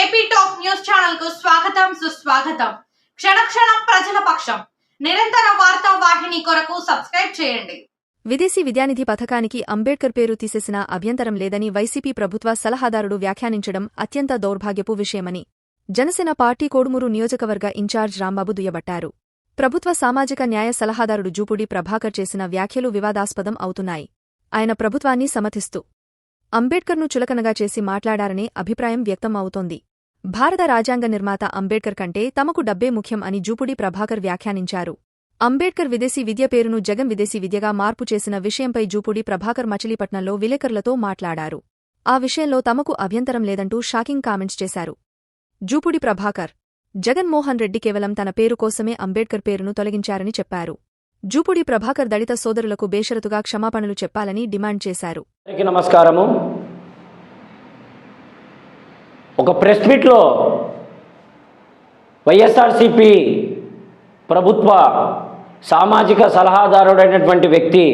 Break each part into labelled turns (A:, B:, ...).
A: AP top news ఛానల్కు స్వాగతం సుస్వాగతం. క్షణక్షణం ప్రజల పక్షం. నిరంతర వార్తా వాహిని కొరకు సబ్స్క్రైబ్ చేయండి.
B: విదేశీ విద్యానిధి పథకానికి అంబేడ్కర్ పేరు తీసేసిన అభ్యంతరం లేదని వైసీపీ ప్రభుత్వ సలహాదారుడు వ్యాఖ్యానించడం అత్యంత దౌర్భాగ్యపు విషయమని జనసేన పార్టీ కోడుమూరు నియోజకవర్గ ఇన్ఛార్జ్ రాంబాబు దుయ్యబట్టారు. ప్రభుత్వ సామాజిక న్యాయ సలహాదారుడు జూపుడి ప్రభాకర్ చేసిన వ్యాఖ్యలు వివాదాస్పదం అవుతున్నాయి. ఆయన ప్రభుత్వాన్ని సమర్థిస్తూ అంబేడ్కర్ను చులకనగా చేసి మాట్లాడారనే అభిప్రాయం వ్యక్తం అవుతోంది భారత రాజ్యాంగ నిర్మాత అంబేడ్కర్ కంటే తమకు డబ్బే ముఖ్యం అని జూపుడి ప్రభాకర్ వ్యాఖ్యానించారు. అంబేడ్కర్ విదేశీ విద్య పేరును జగన్ విదేశీ విద్యగా మార్పు చేసిన విషయంపై జూపుడి ప్రభాకర్ మచిలీపట్నంలో విలేకరులతో మాట్లాడారు. ఆ విషయంలో తమకు అభ్యంతరం లేదంటూ షాకింగ్ కామెంట్స్ చేశారు. జూపుడి ప్రభాకర్ జగన్మోహన్ రెడ్డి కేవలం తన పేరు కోసమే అంబేడ్కర్ పేరును తొలగించారని చెప్పారు. జూపుడి ప్రభాకర్ దళిత సోదరులకు బేషరతుగా క్షమాపణలు చెప్పాలని డిమాండ్ చేశారు.
C: నమస్కారము. ఒక ప్రెస్ మీట్లో వైఎస్ఆర్సిపి ప్రభుత్వ సామాజిక సలహాదారుడైనటువంటి వ్యక్తి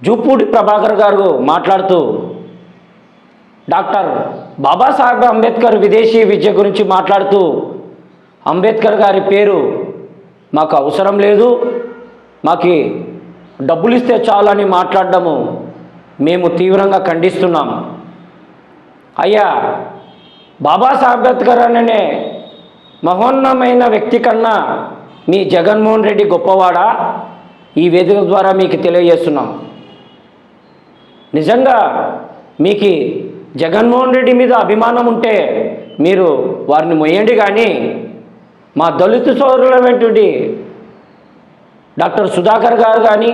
C: జూపూడి ప్రభాకర్ గారు మాట్లాడుతూ డాక్టర్ బాబాసాహెబ్ అంబేద్కర్ విదేశీ విద్య గురించి మాట్లాడుతూ అంబేద్కర్ గారి పేరు మాకు అవసరం లేదు మాకు డబ్బులు ఇస్తే చాలని మాట్లాడడము. మేము తీవ్రంగా ఖండిస్తున్నాం. అయ్యా బాబాసాహెబ్ అంబేద్కర్ అనే మహోన్నమైన వ్యక్తి కన్నా మీ జగన్మోహన్ రెడ్డి గొప్పవాడా? ఈ వేదిక ద్వారా మీకు తెలియజేస్తున్నాం. నిజంగా మీకు జగన్మోహన్ రెడ్డి మీద అభిమానం ఉంటే మీరు వారిని మొయ్యండి కానీ మా దళిత సోదరులైనటువంటి డాక్టర్ సుధాకర్ గారు కానీ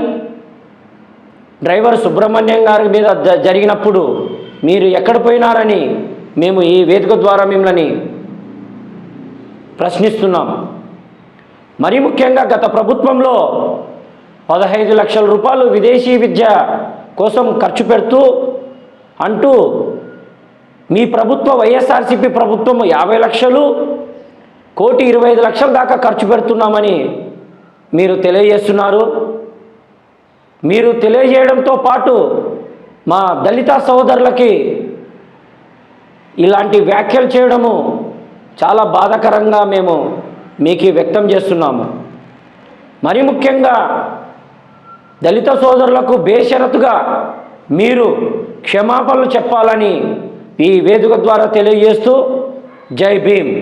C: డ్రైవర్ సుబ్రహ్మణ్యం గారి మీద జ- జరిగినప్పుడు మీరు ఎక్కడ పోయినారని మేము ఈ వేదిక ద్వారా మిమ్మల్ని ప్రశ్నిస్తున్నాం. మరీ ముఖ్యంగా గత ప్రభుత్వంలో పదహైదు లక్షల రూపాయలు విదేశీ విద్య కోసం ఖర్చు పెడుతూ అంటూ మీ ప్రభుత్వ వైఎస్ఆర్సీపీ ప్రభుత్వం యాభై లక్షలు కోటి ఇరవై ఐదు లక్షల దాకా ఖర్చు పెడుతున్నామని మీరు తెలియజేస్తున్నారు. మీరు తెలియజేయడంతో పాటు మా దళిత సోదరులకి ఇలాంటి వ్యాఖ్యలు చేయడము చాలా బాధాకరంగా మేము మీకు వ్యక్తం చేస్తున్నాము. మరి ముఖ్యంగా దళిత సోదరులకు బేషరతుగా మీరు క్షమాపణలు చెప్పాలని ఈ వేదిక ద్వారా తెలియజేస్తూ జై భీమ్.